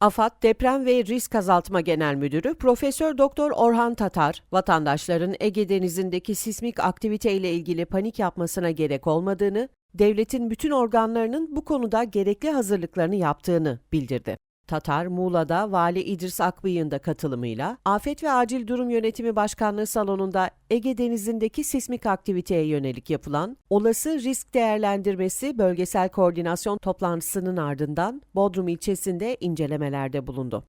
AFAD Deprem ve Risk Azaltma Genel Müdürü Profesör Doktor Orhan Tatar, vatandaşların Ege Denizi'ndeki sismik aktivite ile ilgili panik yapmasına gerek olmadığını, devletin bütün organlarının bu konuda gerekli hazırlıklarını yaptığını bildirdi. Tatar, Muğla'da Vali İdris Akbıyık'ın da katılımıyla Afet ve Acil Durum Yönetimi Başkanlığı salonunda Ege Denizi'ndeki sismik aktiviteye yönelik yapılan olası risk değerlendirmesi bölgesel koordinasyon toplantısının ardından Bodrum ilçesinde incelemelerde bulundu.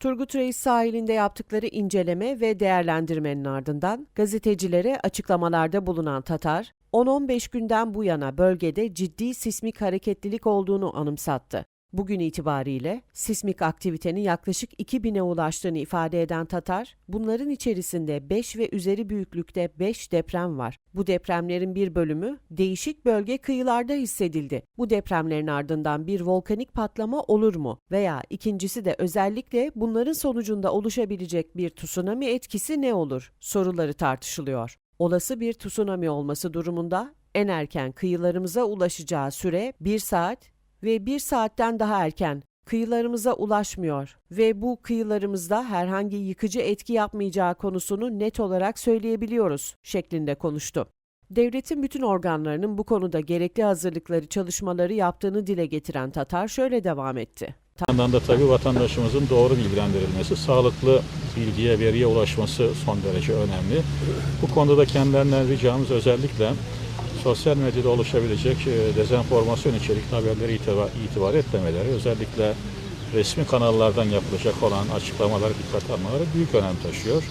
Turgut Reis sahilinde yaptıkları inceleme ve değerlendirmenin ardından gazetecilere açıklamalarda bulunan Tatar, 10-15 günden bu yana bölgede ciddi sismik hareketlilik olduğunu anımsattı. Bugün itibariyle sismik aktivitenin yaklaşık 2000'e ulaştığını ifade eden Tatar, bunların içerisinde 5 ve üzeri büyüklükte 5 deprem var. Bu depremlerin bir bölümü değişik bölge kıyılarda hissedildi. Bu depremlerin ardından bir volkanik patlama olur mu? Veya ikincisi de özellikle bunların sonucunda oluşabilecek bir tsunami etkisi ne olur? Soruları tartışılıyor. Olası bir tsunami olması durumunda en erken kıyılarımıza ulaşacağı süre 1 saat ve bir saatten daha erken kıyılarımıza ulaşmıyor ve bu kıyılarımızda herhangi yıkıcı etki yapmayacağı konusunu net olarak söyleyebiliyoruz şeklinde konuştu. Devletin bütün organlarının bu konuda gerekli hazırlıkları, çalışmaları yaptığını dile getiren Tatar şöyle devam etti. Bir yandan da tabii vatandaşımızın doğru bilgilendirilmesi, sağlıklı bilgiye, veriye ulaşması son derece önemli. Bu konuda da kendilerinden ricamız özellikle sosyal medyada oluşabilecek e, dezenformasyon içerikli haberleri itibar, itibar etmemeleri, özellikle resmi kanallardan yapılacak olan açıklamaları dikkat almaları büyük önem taşıyor.